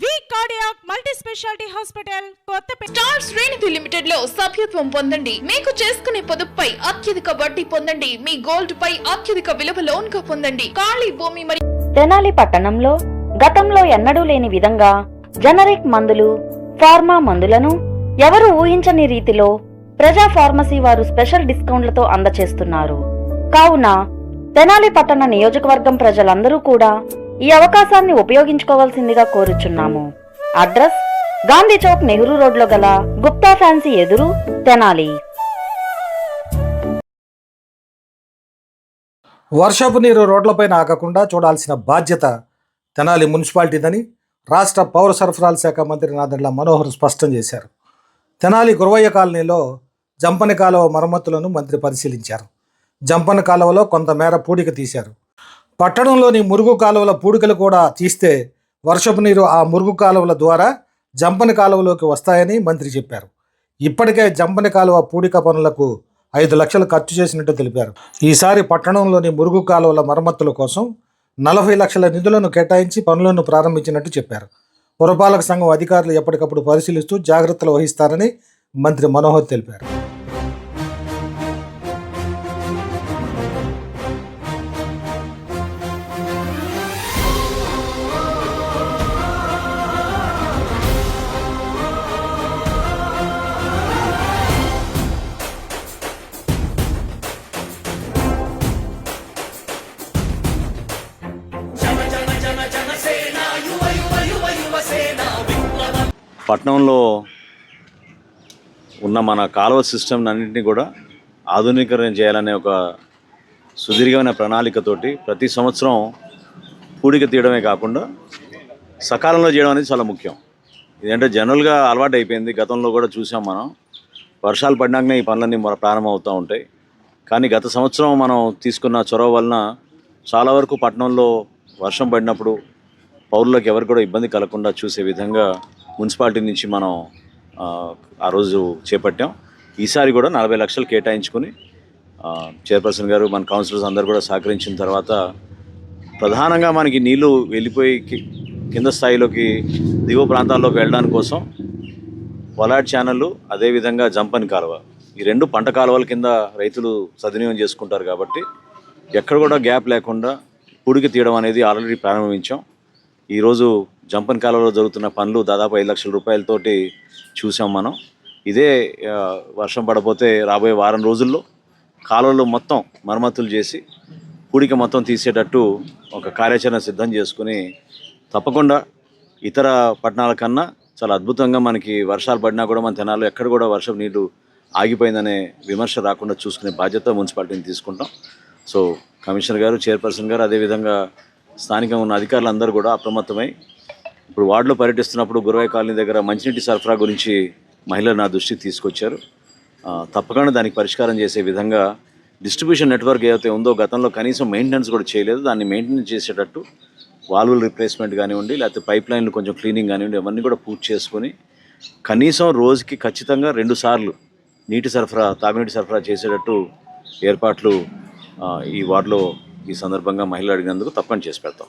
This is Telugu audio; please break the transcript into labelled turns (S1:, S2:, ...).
S1: V cardiac multi speciality hospital Kothapeta.
S2: Star శ్రేణిధి లిమిటెడ్లో సభ్యత్వం పొందండి. మీకు చేసుకునే పొదుపుపై అత్యధిక వడ్డీ పొందండి. మీ గోల్డ్ పై అత్యధిక విలువ లోన్గా పొందండి. ఖాళీ భూమి మరియు
S3: తెనాలి పట్టణంలో గతంలో ఎన్నడూ లేని విధంగా జనరిక్ మందులు ఫార్మా మందులను ఎవరు ఊహించని రీతిలో ప్రజా ఫార్మసీ వారు స్పెషల్ డిస్కౌంట్లతో అందచేస్తున్నారు. కావున తెనాలి పట్టణ నియోజకవర్గం ప్రజలందరూ కూడా ఈ అవకాశాన్ని ఉపయోగించుకోవాల్సిందిగా కోరుచున్నాము. అడ్రస్ గాంధీ చౌక్ నెహ్రూ రోడ్లో గల గుప్తా ఫ్యాన్సీ ఎదురు తెనాలి.
S4: వర్షపు నీరు రోడ్లపైన ఆగకుండా చూడాల్సిన బాధ్యత తెనాలి మున్సిపాలిటీదని రాష్ట్ర పౌర సరఫరాల శాఖ మంత్రి నాదెండ్ల మనోహర్ స్పష్టం చేశారు. తెనాలి గురవయ్య కాలనీలో జంపని కాలువ మరమ్మతులను మంత్రి పరిశీలించారు. జంపన కాలువలో కొంతమేర పూడిక తీశారు. పట్టణంలోని మురుగు కాలువల పూడికలు కూడా తీస్తే వర్షపు నీరు ఆ మురుగు కాలువల ద్వారా జంపని కాలువలోకి వస్తాయని మంత్రి చెప్పారు. ఇప్పటికే జంపని కాలువ పూడిక పనులకు ఐదు లక్షలు ఖర్చు చేసినట్టు తెలిపారు. ఈసారి పట్టణంలోని మురుగు కాలువల మరమ్మతుల కోసం నలభై లక్షల నిధులను కేటాయించి పనులను ప్రారంభించినట్టు చెప్పారు. పురపాలక సంఘం అధికారులు ఎప్పటికప్పుడు పరిశీలిస్తూ జాగ్రత్తలు వహిస్తారని మంత్రి మనోహర్ తెలిపారు.
S5: పట్నంలో ఉన్న మన కాలువ సిస్టమ్ అన్నింటినీ కూడా ఆధునీకరణ చేయాలనే ఒక సుదీర్ఘమైన ప్రణాళికతోటి ప్రతి సంవత్సరం పూడిక తీయడమే కాకుండా సకాలంలో చేయడం అనేది చాలా ముఖ్యం. ఇదంటే జనరల్గా అలవాటు అయిపోయింది గతంలో కూడా చూసాం మనం. వర్షాలు పడినాకనే ఈ పనులన్నీ మన ప్రారంభం అవుతూ ఉంటాయి. కానీ గత సంవత్సరం మనం తీసుకున్న చొరవ వలన చాలా వరకు పట్టణంలో వర్షం పడినప్పుడు పౌరులకు ఎవరు కూడా ఇబ్బంది కలగకుండా చూసే విధంగా మున్సిపాలిటీ నుంచి మనం ఆ, రోజు చేపట్టాం. ఈసారి కూడా నలభై లక్షలు కేటాయించుకుని చైర్పర్సన్ గారు మన కౌన్సిలర్స్ అందరు కూడా సహకరించిన తర్వాత ప్రధానంగా మనకి నీళ్ళు వెళ్ళిపోయి కింద స్థాయిలోకి దిగువ ప్రాంతాల్లోకి వెళ్ళడానికి కోసం వలాడ్ ఛానళ్ళు అదేవిధంగా జంపని కాలువ. ఈ రెండు పంట కాలువల కింద రైతులు సద్వినియోగం చేసుకుంటారు కాబట్టి ఎక్కడ కూడా గ్యాప్ లేకుండా పుడికి తీయడం అనేది ఆల్రెడీ ప్రారంభించాం. ఈరోజు జంపన్ కాలంలో జరుగుతున్న పనులు దాదాపు ఐదు లక్షల రూపాయలతోటి చూసాం మనం. ఇదే వర్షం పడపోతే రాబోయే వారం రోజుల్లో కాలువలు మొత్తం మరమ్మతులు చేసి పూడిక మొత్తం తీసేటట్టు ఒక కార్యాచరణ సిద్ధం చేసుకుని తప్పకుండా ఇతర పట్టణాల కన్నా చాలా అద్భుతంగా మనకి వర్షాలు పడినా కూడా మన తెనాల్లో ఎక్కడ కూడా వర్షం నీరు ఆగిపోయిందనే విమర్శ రాకుండా చూసుకునే బాధ్యత మున్సిపాలిటీని తీసుకుంటాం. సో కమిషనర్ గారు చైర్పర్సన్ గారు అదేవిధంగా స్థానికంగా ఉన్న అధికారులు అందరూ కూడా అప్రమత్తమై ఇప్పుడు వార్డులో పర్యటిస్తున్నప్పుడు గురవాయి కాలనీ దగ్గర మంచినీటి సరఫరా గురించి మహిళలు నా దృష్టికి తీసుకొచ్చారు. తప్పకుండా దానికి పరిష్కారం చేసే విధంగా డిస్ట్రిబ్యూషన్ నెట్వర్క్ ఏదైతే ఉందో గతంలో కనీసం మెయింటెనెన్స్ కూడా చేయలేదు. దాన్ని మెయింటెనెన్స్ చేసేటట్టు వాల్వుల రిప్లేస్మెంట్ కానివ్వండి లేకపోతే పైప్ లైన్లు కొంచెం క్లీనింగ్ కానివ్వండి అవన్నీ కూడా పూర్తి చేసుకొని కనీసం రోజుకి ఖచ్చితంగా రెండు సార్లు నీటి సరఫరా తాగునీటి సరఫరా చేసేటట్టు ఏర్పాట్లు ఈ వార్డులో ఈ సందర్భంగా మహిళలు అడిగినందుకు తప్పని చేసి పెడతాం.